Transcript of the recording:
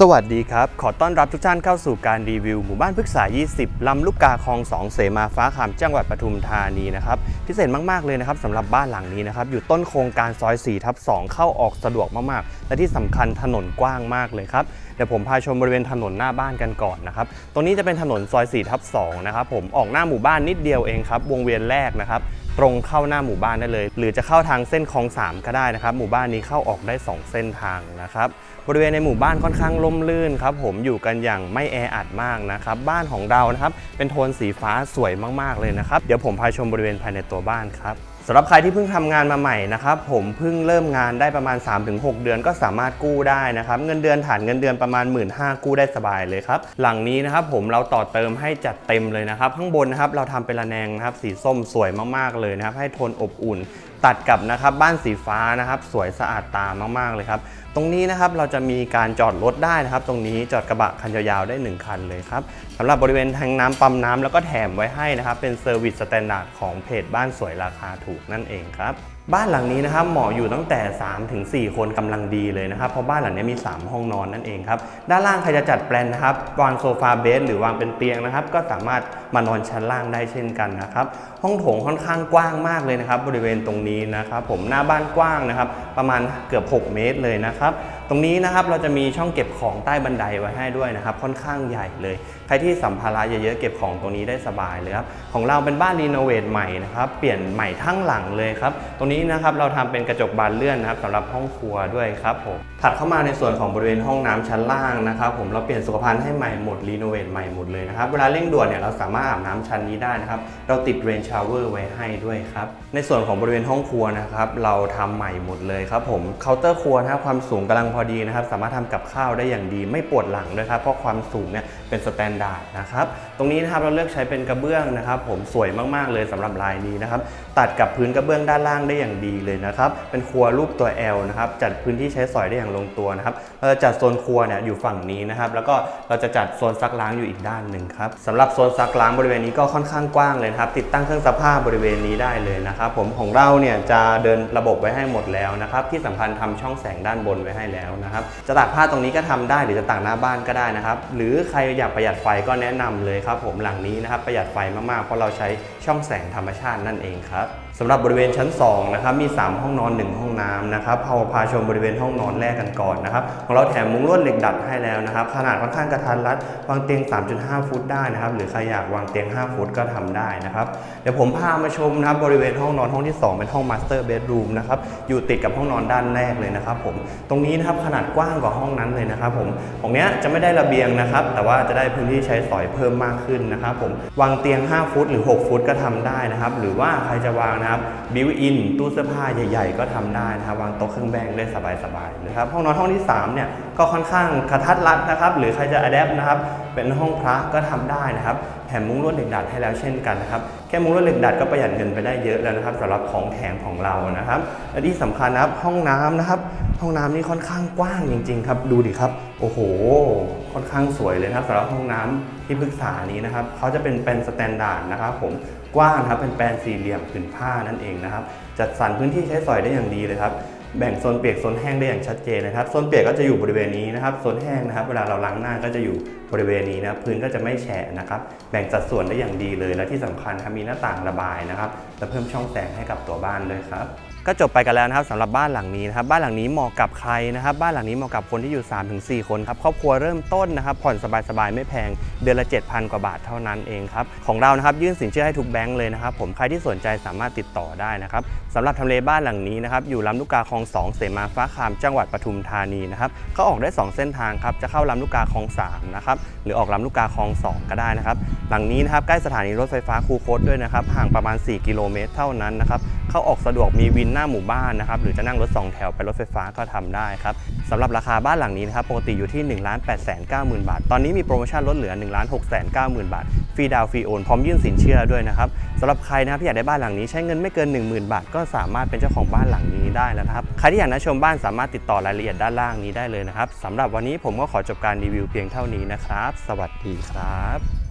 สวัสดีครับ ขอต้อนรับทุกท่านเข้าสู่การรีวิวหมู่บ้านพฤกษา 20 ลำลูกกาคลอง 2 เสมาฟ้าคำจังหวัดปทุมธานีนะครับ พิเศษมาก ๆ เลยนะครับสำหรับบ้านหลังนี้นะครับ อยู่ต้นโครงการซอย 4 ทับ 2 เข้าออกสะดวกมาก ๆ และที่สำคัญถนนกว้างมากเลยครับ เดี๋ยวผมพาชมบริเวณถนนหน้าบ้านกันก่อนนะครับ ตรงนี้จะเป็นถนนซอย 4 ทับ 2 นะครับผม ออกหน้าหมู่บ้านนิดเดียวเองครับ วงเวียนแรกนะครับ ตรงเข้าหน้าหมู่บ้านได้เลย หรือจะเข้าทางเส้นคลอง3ก็ได้นะครับ หมู่บ้านนี้เข้าออกได้ 2 เส้นทางนะครับบริเวณในหมู่บ้านค่อนข้างร่มรื่นครับผมอยู่กันอย่างไม่แออัดมากนะครับบ้านของเรานะครับเป็นโทนสีฟ้าสวยมากๆเลยนะครับเดี๋ยวผมพาชมบริเวณภายในตัวบ้านครับ สำหรับใครที่เพิ่งทำงานมาใหม่นะครับผมเพิ่งเริ่มงานได้ประมาณ 3-6 เดือนก็สามารถกู้ได้นะครับเงินเดือนฐานเงินเดือนประมาณ 1 5ื่นกู้ได้สบายเลยครับหลังนี้นะครับผมเราต่อเติมให้จัดเต็มเลยนะครับข้างบนนะครับเราทำเป็นระแนงนะครับสีส้มสวยมากๆเลยนะครับให้โทนอบอุ่นตัดกับนะครับบ้านสีฟ้านะครับ สวยสะอาดตามากๆเลยครับ ตรงนี้นะครับเราจะมีการจอดรถได้นะครับ ตรงนี้จอดกระบะคันยาวๆได้ 1 คันเลยครับสำหรับบริเวณทางน้ำปั๊มน้ำแล้วก็แถมไว้ให้นะครับ เป็นเซอร์วิสสแตนดาร์ดของเพจบ้านสวยราคาถูกนั่นเองครับ บ้านหลังนี้นะครับเหมาะอยู่ตั้งแต่3-4ถึง4คนกำลังดีเลยนะครับ เพราะบ้านหลังนี้มี 3 ห้องนอนนั่นเองครับ ด้านล่างใครจะจัดแปลนนะครับวางโซฟาเบสหรือวางเป็นเตียงนะครับ ก็สามารถมานอนชั้นล่างได้เช่นกันนะครับ ห้องโถงค่อนข้างกว้างมากเลยนะครับ บริเวณตรงนี้นะครับ ผมหน้าบ้านกว้างนะครับ ประมาณเกือบ 6 เมตรเลยนะครับ ตรงนี้นะครับเราจะมีช่องเก็บของใต้บันไดไว้ให้ด้วยนะครับ ค่อนข้างใหญ่เลย ใครที่สัมภาระเยอะๆเก็บของตรงนี้ได้สบายเลยครับของเราเป็นบ้านรีโนเวทใหม่นะครับเปลี่ยนใหม่ทั้งหลังเลยครับตรงนี้นะครับเราทำเป็นกระจกบานเลื่อนนะครับสำหรับห้องครัวด้วยครับผมถัดเข้ามาในส่วนของบริเวณห้องน้ำชั้นล่างนะครับผมเราเปลี่ยนสุขภัณฑ์ให้ใหม่หมดรีโนเวทใหม่หมดเลยนะครับเวลาเร่งด่วนเนี่ยเราสามารถอาบน้ำชั้นนี้ได้นะครับเราติดเรนชาวเวอร์ไว้ให้ด้วยครับในส่วนของบริเวณห้องครัวนะครับเราทำใหม่หมดเลยครับผมเคาน์เตอร์ครัวนะครับความสูงกำลังพอดีนะครับ สามารถทำกับข้าวได้อย่างดี ไม่ปวดหลังด้วยครับ เพราะความสูงเนี่ยเป็นสแตนดาร์ดนะครับ ตรงนี้นะครับเราเลือกใช้เป็นกระเบื้องนะครับ ผมสวยมากๆเลยสำหรับลายนี้นะครับ ตัดกับพื้นกระเบื้องด้านล่างได้อย่างดีเลยนะครับ เป็นครัวรูปตัว L นะครับ จัดพื้นที่ใช้สอยได้อย่างลงตัวนะครับ เราจะจัดโซนครัวเนี่ยอยู่ฝั่งนี้นะครับ แล้วก็เราจะจัดโซนซักล้างอยู่อีกด้านหนึ่งครับสำหรับโซนซักล้างบริเวณนี้ก็ค่อนข้างกว้างเลยครับ ติดตั้งเครื่องซักผ้าบริเวณนี้ได้เลยนะครับ ผมของเราเนี่ยจะเดินระบบไว้ให้หมดแล้วนะครับ ที่สำคัญทำช่องแสงด้านบนไว้ให้แล้วนะครับ จะตากผ้าตรงนี้ก็ทำได้หรือจะตากหน้าบ้านก็ได้นะครับ หรือใครอยากประหยัดไฟก็แนะนำเลยครับ ผมหลังนี้นะครับประหยัดไฟมากๆเพราะเราใช้ช่องแสงธรรมชาตินั่นเองครับ สำหรับบริเวณชั้น2นะครับมี 3 ห้องนอน 1 ห้องน้ำนะครับพาพาชมบริเวณห้องนอนแรกกันก่อนนะครับของเราแถมมุ้งลวดเหล็กดัดให้แล้วนะครับขนาดค่อนข้างกระทัดรัดวางเตียง 3.5 ฟุตได้นะครับหรือใครอยากวางเตียง 5 ฟุตก็ทำได้นะครับเดี๋ยวผมพามาชมนะครับบริเวณห้องนอนห้องที่ 2 เป็นห้องมาสเตอร์เบดรูมนะครับอยู่ติดกับห้องนอนด้านแรกเลยนะครับผมตรงนี้นะครับขนาดกว้างกว่าห้องนั้นเลยนะครับผมของเนี้ยจะไม่ได้ระเบียงนะครับแต่ว่าจะได้พื้นที่ใช้สอยเพิ่มมากขึ้นนะครับผมวางเตียง 5 ฟุต หรือ 6 ฟุตก็ทำได้นะครับหรือว่าใครจะวางนะครับบิวอินตู้เสื้อผ้าใหญ่ ๆ ก็ทำได้นะครับวางโต๊ะเครื่องแป้งได้สบายๆนะครับห้องนอนห้องที่3เนี่ยก็ค่อนข้างกระทัดรัดนะครับหรือใครจะอัดแอปนะครับเป็นห้องพระก็ทำได้นะครับ มมุ้งลวดเหล็กดัดให้แล้วเช่นกันนะครับ แค่มุ้งลวดเหล็กดัดก็ประหยัดเงินไปได้เยอะแล้วนะครับสำหรับของแถมของเรานะครับ และที่สำคัญนะครับห้องน้ำนะครับ ห้องน้ำนี่ค่อนข้างกว้างจริง ๆ ครับ ดูดิครับ โอ้โห ค่อนข้างสวยเลยนะครับสำหรับห้องน้ำที่ปรึกษานี้นะครับเขาจะเป็นเป็นสแตนดาร์ดนะครับผมกว้างครับเป็นแปลนสี่เหลี่ยมผืนผ้านั่นเองนะครับจัดสรรพื้นที่ใช้สอยได้อย่างดีเลยครับ แบ่งโซนเปียกโซนแห้งได้อย่างชัดเจนนะครับโซนเปียกก็จะอยู่บริเวณนี้นะครับโซนแห้งนะครับ เวลาเราล้างหน้าก็จะอยู่บริเวณนี้นะครับพื้นก็จะไม่แฉะนะครับ แบ่งสัดส่วนได้อย่างดีเลยและที่สำคัญครับมีหน้าต่างระบายนะครับและเพิ่มช่องแสงให้กับตัวบ้านด้วยครับ ก็จบไปกันแล้วนะครับสำหรับบ้านหลังนี้นะครับบ้านหลังนี้เหมาะกับใครนะครับ บ้านหลังนี้เหมาะกับคนที่อยู่ 3-4 คนครับครอบครัวเริ่มต้นนะครับผ่อนสบายๆไม่แพงเดือนละ 7,000 กว่าบาทเท่านั้นเองครับของเรานะครับยื่นสินเชื่อให้ทุกแบงก์เลยนะครับผมใครที่สนใจสามารถติดต่อได้นะครับสำหรับทำเลบ้านหลังนี้นะครับอยู่ลำลูกกาคลอง 2 เสมาฟ้าคามจังหวัดปทุมธานีนะครับเขาออกได้ 2 เส้นทางครับจะเข้าลำลูกกาคลอง3นะครับ หรือออกลำลูกกาคลอง2ก็ได้นะครับหลังนี้นะครับใกล้สถานีรถไฟฟ้าคูคตด้วยนะครับห่างประมาณ 4 กิโลเมตรเท่านั้นนะครับเข้าออกสะดวกมีวินหน้าหมู่บ้านนะครับหรือจะนั่งรถ 2 แถวไปรถไฟฟ้าก็ทำได้ครับสำหรับราคาบ้านหลังนี้นะครับปกติอยู่ที่1 8 9 0 0 0 0บาท ตอนนี้มีโปรโมชั่นลดเหลือ 1 6 9 0 0 0 0บาท ฟรีดาวฟรีโอนพร้อมยื่นสินเชื่อด้วยนะครับสำหรับใครนะครับที่อยากได้บ้านหลังนี้ใช้เงินไม่เกิน 10,000 บาท ก็สามารถเป็นเจ้าของบ้านหลังนี้ได้แล้วนะครับใครที่อยากนะชมบ้านสามารถติดต่อรายละเอียดด้านล่างนี้ได้เลยนะครับสำหรับวันนี้ผมก็ขอจบการรีวิวเพียงเท่านี้นะครับ สวัสดีครับ